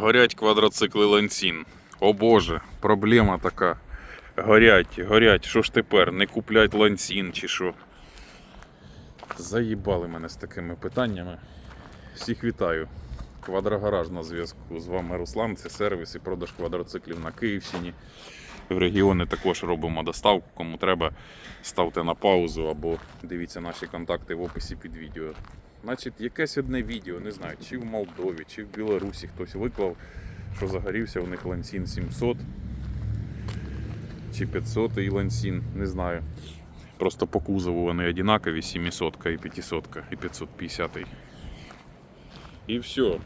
Горять квадроцикли Лансін. О Боже, проблема така. Горять, горять. Що ж тепер? Не куплять лансін чи що? Заїбали мене з такими питаннями. Всіх вітаю. Квадрогараж на зв'язку. З вами Руслан. Це сервіс і продаж квадроциклів на Київщині. В регіони також робимо доставку. Кому треба, ставте на паузу або дивіться наші контакти в описі під відео. Значить, якесь одне відео, не знаю, чи в Молдові, чи в Білорусі хтось виклав, що загорівся у них лансін 700 чи 500 і лансін, не знаю. Просто по кузову вони одинакові, 700 і 500 і 550. І все.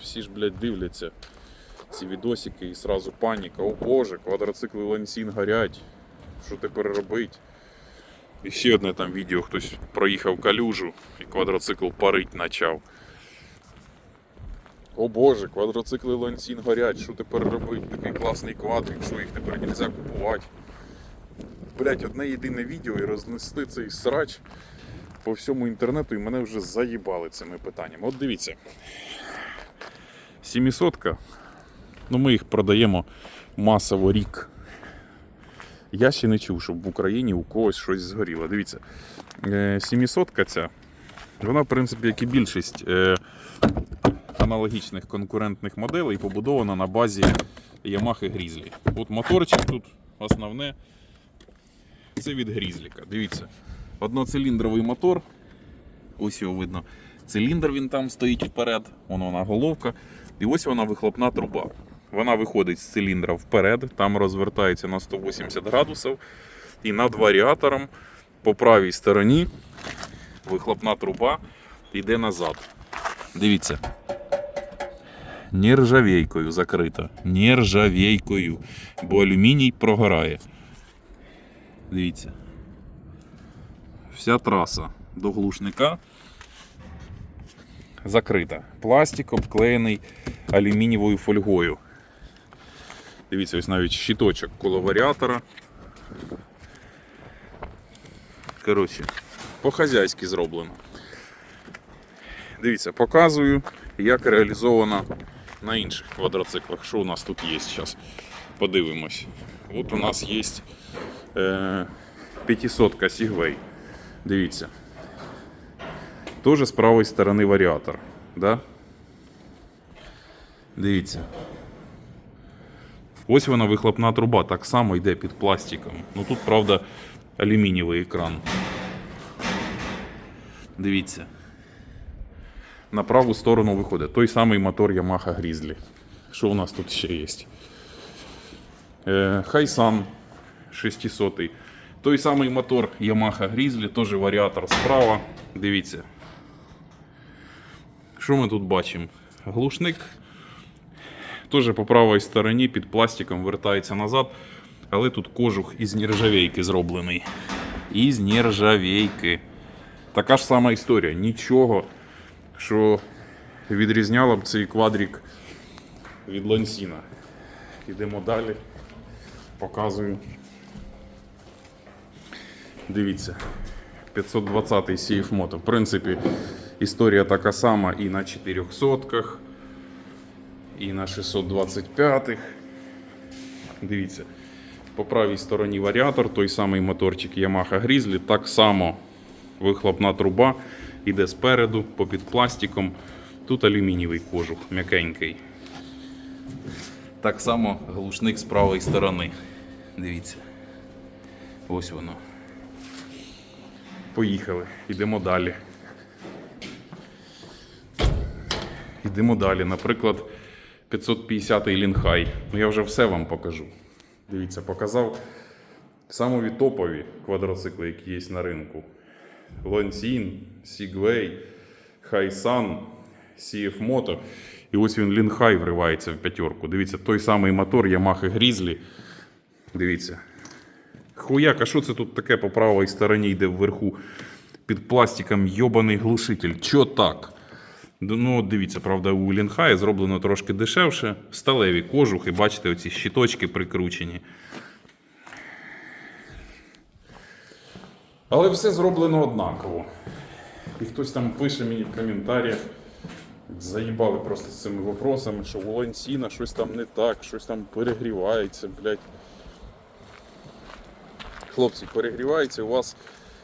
Всі ж, блядь, дивляться ці відосики і сразу паніка. О боже, квадроцикли лансін горять. Що тепер робить? І ще одне там відео, хтось проїхав калюжу і квадроцикл парить почав. О боже, квадроцикли лансін горять, що тепер робить? Такий класний квадрик, що їх тепер не можна купувати. Блять, одне єдине відео і рознести цей срач по всьому інтернету і мене вже заїбали цими питаннями. От дивіться. 700 ну ми їх продаємо масово рік. Я ще не чув, щоб в Україні у когось щось згоріло. Дивіться, 700 ця, вона, в принципі, як і більшість е, аналогічних конкурентних моделей, побудована на базі Yamaha Grizzly. От моторчик тут основне. Це від Грізліка. Дивіться, одноциліндровий мотор. Ось його видно. Циліндр він там стоїть вперед, вон вона головка. І ось вона вихлопна труба. Вона виходить з циліндра вперед, там розвертається на 180 градусів. І над варіатором по правій стороні вихлопна труба йде назад. Дивіться. Нержавейкою закрита. Нержавейкою. Бо алюміній прогорає. Дивіться. Вся траса до глушника закрита. Пластик обклеєний алюмінієвою фольгою. Дивіться, ось навіть щиточок коло варіатора. Коротше, по-хазяйськи зроблено. Дивіться, показую, як реалізовано на інших квадроциклах. Що у нас тут є зараз? Подивимось. От у нас є е, 500 Segway. Дивіться. Тоже з правої сторони варіатор. Да? Дивіться. Ось вона вихлопна труба, так само йде під пластиком. Ну тут, правда, алюмінієвий екран. Дивіться. На праву сторону виходить той самий мотор Yamaha Grizzly. Що у нас тут ще є? Е, Хайсан 600. Той самий мотор Yamaha Grizzly, теж варіатор справа. Дивіться. Що ми тут бачимо? Глушник теж по правій стороні під пластиком вертається назад, але тут кожух із нержавейки зроблений. Із нержавейки. Така ж сама історія. Нічого, що відрізняло б цей квадрик від лансіна. Йдемо далі. Показую. Дивіться. 520 CF Moto. В принципі, історія така сама і на 400-ках, і на 625-х. Дивіться. По правій стороні варіатор, той самий моторчик Yamaha Grizzly, так само вихлопна труба іде спереду, попід пластиком. Тут алюмінієвий кожух, м'якенький. Так само глушник з правої сторони. Дивіться. Ось воно. Поїхали. Йдемо далі. Йдемо далі. Наприклад, 550-й Лінхай. Ну я вже все вам покажу. Дивіться, показав самові топові квадроцикли, які є на ринку. Лансін, Сігвей, Хайсан, CF Moto. І ось він Лінхай вривається в п'ятерку. Дивіться, той самий мотор Yamaha Grizzly. Дивіться. Хуяк, а що це тут таке по правій стороні йде вверху під пластиком йобаний глушитель? Чо так? Ну, дивіться, правда, у Лінхая зроблено трошки дешевше. Сталеві кожухи, бачите, оці щиточки прикручені. Але все зроблено однаково. І хтось там пише мені в коментарях, Заїбали просто з цими вопросами, що у Лансіна щось там не так, щось там перегрівається, блядь. Хлопці, перегрівається у вас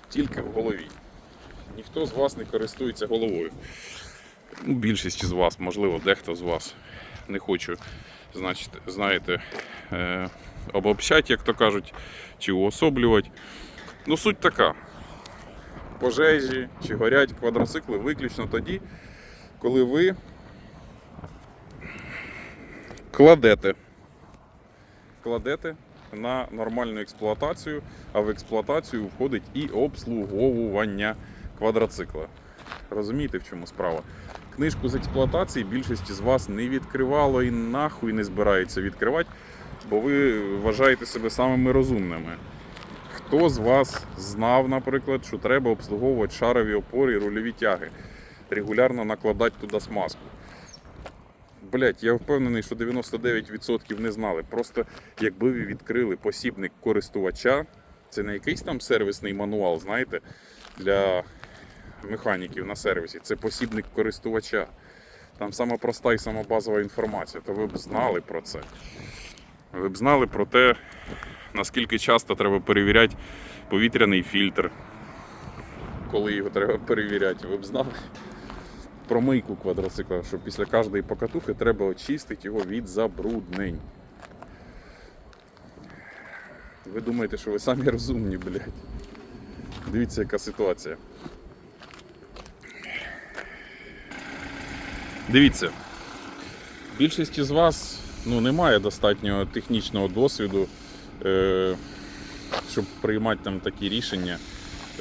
тільки в голові. Ніхто з вас не користується головою. Ну, більшість з вас, можливо, дехто з вас. Не хочу, значить, знаєте, е, обобщати, як то кажуть, чи уособлювати. Ну, суть така. Пожежі чи горять квадроцикли виключно тоді, коли ви кладете. Кладете на нормальну експлуатацію, а в експлуатацію входить і обслуговування квадроцикла. Розумієте, в чому справа? Книжку з експлуатації більшість з вас не відкривало і нахуй не збирається відкривати, бо ви вважаєте себе самими розумними. Хто з вас знав, наприклад, що треба обслуговувати шарові опори і рульові тяги, регулярно накладати туди смазку? Блять, я впевнений, що 99% не знали. Просто якби ви відкрили посібник користувача, це не якийсь там сервісний мануал, знаєте, для механіків на сервісі. Це посібник користувача. Там сама проста і сама базова інформація, то ви б знали про це. Ви б знали про те, наскільки часто треба перевіряти повітряний фільтр, коли його треба перевіряти. Ви б знали про мийку квадроцикла, що після кожної покатухи треба очистити його від забруднень. Ви думаєте, що ви самі розумні, блядь. Дивіться, яка ситуація. Дивіться, більшість із вас ну, не має достатнього технічного досвіду, е, щоб приймати там такі рішення.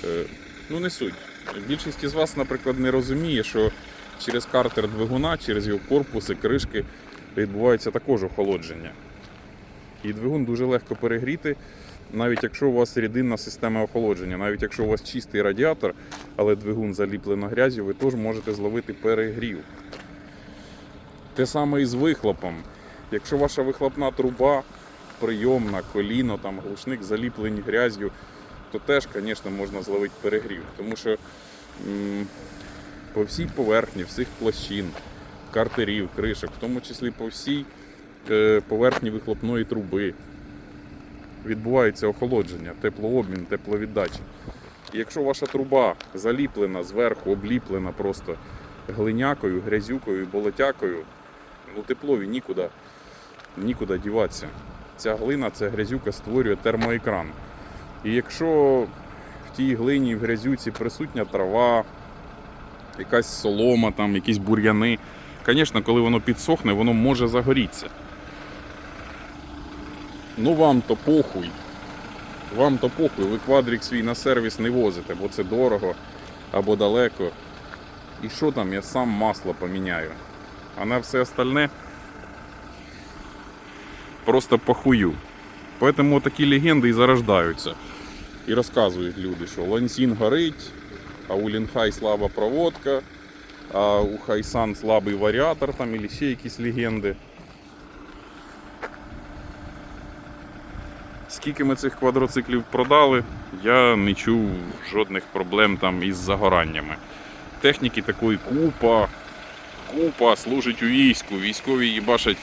Е, ну, не суть. Більшість із вас, наприклад, не розуміє, що через картер двигуна, через його корпуси, кришки відбувається також охолодження. І двигун дуже легко перегріти, навіть якщо у вас рідинна система охолодження, навіть якщо у вас чистий радіатор, але двигун заліплено грязю, ви теж можете зловити перегрів. Те саме і з вихлопом. Якщо ваша вихлопна труба, прийомна, коліно, там, глушник заліплені грязю, то теж, звісно, можна зловити перегрів. Тому що м, по всій поверхні, всіх площин, картерів, кришок, в тому числі по всій е, поверхні вихлопної труби відбувається охолодження, теплообмін, тепловіддача. І якщо ваша труба заліплена зверху, обліплена просто глинякою, грязюкою, болотякою, ну теплові нікуди, нікуди діватися. Ця глина, ця грязюка створює термоекран. І якщо в тій глині, в грязюці присутня трава, якась солома, там, якісь бур'яни, звісно, коли воно підсохне, воно може загорітися. Ну вам то похуй. Вам то похуй, ви квадрик свій на сервіс не возите, бо це дорого або далеко. І що там, я сам масло поміняю. А на все остальне просто похую. Поэтому такі легенди і зарождаються. І розказують люди, що Лансін горить, а у Лінхай слаба проводка, а у Хайсан слабий варіатор там, і ще якісь легенди. Скільки ми цих квадроциклів продали, я не чув жодних проблем там із загораннями. Техніки такої купа, купа служить у війську. Військові їбашать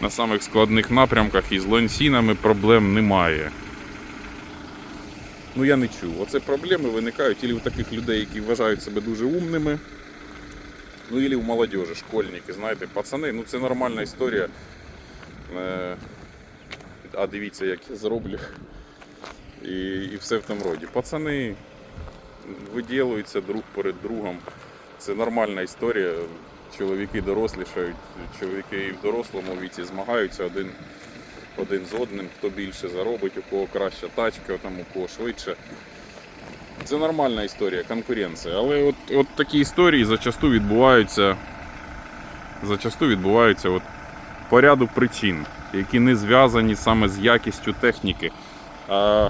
на самих складних напрямках і з лансінами проблем немає. Ну я не чув. Оце проблеми виникають і у таких людей, які вважають себе дуже умними. Ну і у молодежі, школьники, знаєте, пацани, ну це нормальна історія. Е, а дивіться, як я зроблю. І, і все в тому роді. Пацани виділуються друг перед другом. Це нормальна історія. Чоловіки дорослішають, чоловіки і в дорослому віці змагаються один, один з одним, хто більше заробить, у кого краща тачка, там, у кого швидше. Це нормальна історія, конкуренція. Але от, от такі історії зачасту відбуваються, зачасту відбуваються от по ряду причин, які не зв'язані саме з якістю техніки. А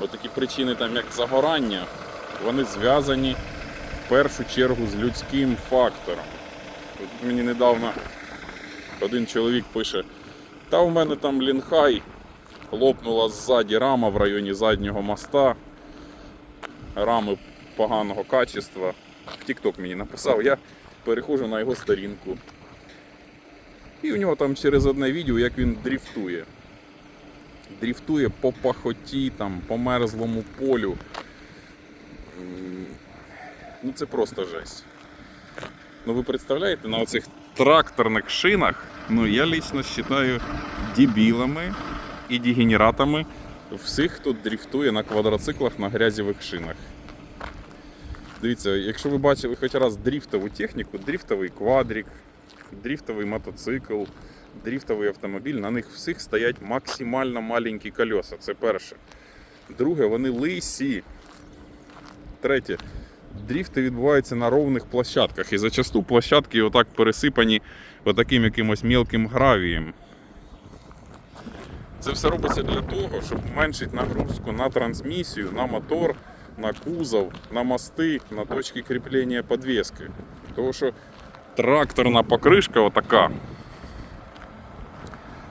от такі причини, там, як загорання, вони зв'язані в першу чергу з людським фактором. Мені недавно один чоловік пише, та у мене там лінхай, лопнула ззаді рама в районі заднього моста, рами поганого качества. В TikTok мені написав. Я переходжу на його сторінку. І у нього там через одне відео, як він дріфтує. Дріфтує по пахоті, там, по мерзлому полю. Ну це просто жесть. Ну ви представляєте, на оцих тракторних шинах, ну я лично вважаю дебілами і дегенератами всіх, хто дріфтує на квадроциклах на грязєвих шинах. Дивіться, якщо ви бачили хоч раз дріфтову техніку, дріфтовий квадрик, дріфтовий мотоцикл, дріфтовий автомобіль, на них всіх стоять максимально маленькі колеса. Це перше. Друге, вони лисі. Третє. Дріфти відбуваються на ровних площадках. І зачасту площадки отак пересипані отаким якимось мілким гравієм. Це все робиться для того, щоб зменшити нагрузку на трансмісію, на мотор, на кузов, на мости, на точки кріплення підвіски. Тому що тракторна покришка отака,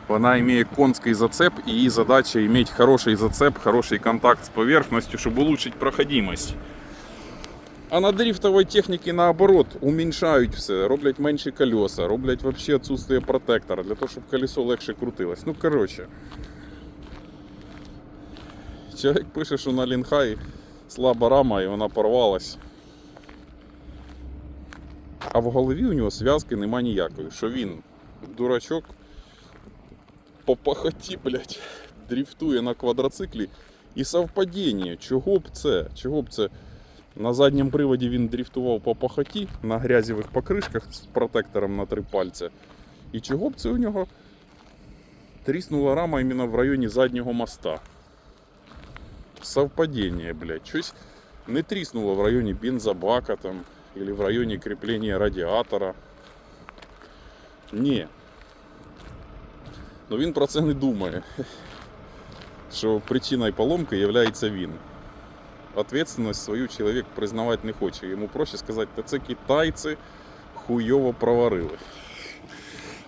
вона має конський зацеп, і її задача мати хороший зацеп, хороший контакт з поверхністю, щоб улучшити проходимость. А на дрифтовій техніці наоборот уменьшають все, роблять менші колеса, роблять вообще отсутствие протектора для того, щоб колесо легше крутилось. Ну коротше. Чоловік пише, що на лінхай слаба рама і вона порвалась. А в голові у нього зв'язки нема ніякої, що він, дурачок, по пахоті, блядь, дрифтує на квадроциклі. І совпадіння, чого б це? Чого б це? На задньому приводі він дрифтував по пахоті на грязєвих покришках з протектором на три пальця. І чого б це у нього тріснула рама іменно в районі заднього моста? Совпадіння, блядь. Щось не тріснуло в районі бензобака там, или в районі кріплення радіатора. Ні. Ну він про це не думає. Що причиною поломки є він ответственность свою человек признавать не хоче. Йому проще сказати, та це китайці хуйово проварили.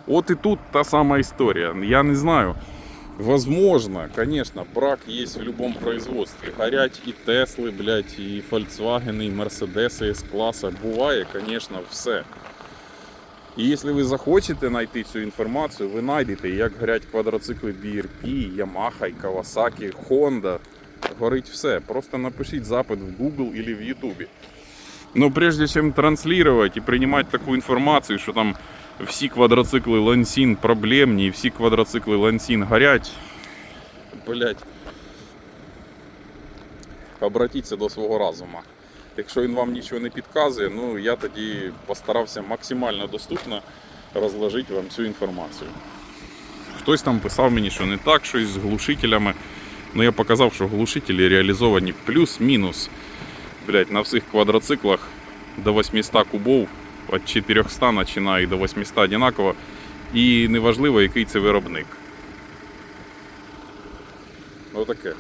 От і тут та сама історія. Я не знаю. Возможно, конечно, брак есть в любом производстве. Горять и Теслы, блядь, и Volkswagen, и Mercedes S-класса. Буває, конечно, все. І якщо ви захочете знайти цю інформацію, ви знайдете, як горять квадроцикли BRP, Yamaha, Kawasaki, Honda. Горить все. Просто напишіть запит в Google или в YouTube. Но прежде чем транслировать и принимать такую информацию, что там всі квадроцикли Лансін проблемні, всі квадроцикли Лансін горять, блять, обратіться до свого розуму. Якщо він вам нічого не підказує, ну я тоді постарався максимально доступно розложити вам цю інформацію. Хтось там писав мені, що не так, щось з глушителями. Ну я показав, що глушителі реалізовані плюс-мінус на всіх квадроциклах до 800 кубов, від 400 починає до 800 одинаково. І неважливо, який це виробник. Отаке.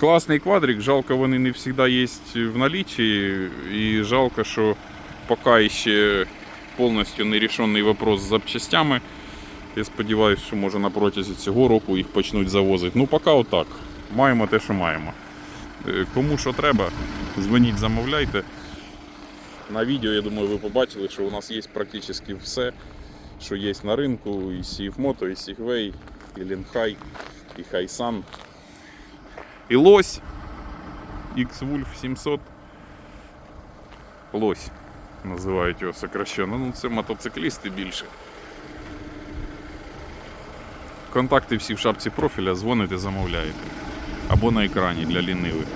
Класний квадрик, жалко, вони не завжди є в налічі. І жалко, що поки ще повністю нерішений вопрос з запчастями. Я сподіваюся, що може на протязі цього року їх почнуть завозити. Ну, поки отак. Маємо те, що маємо. Е, Кому що треба, дзвоніть, замовляйте. На відео, я думаю, ви побачили, що у нас є практично все, що є на ринку. І Сіфмото, і Сігвей, і Лінхай, і Хайсан. І Лось. X-Wolf 700. Лось. Називають його сокращенно. Ну, це мотоциклісти більше. Контакти всі в шапці профіля, дзвоните, замовляєте. Або на екрані для лінивих.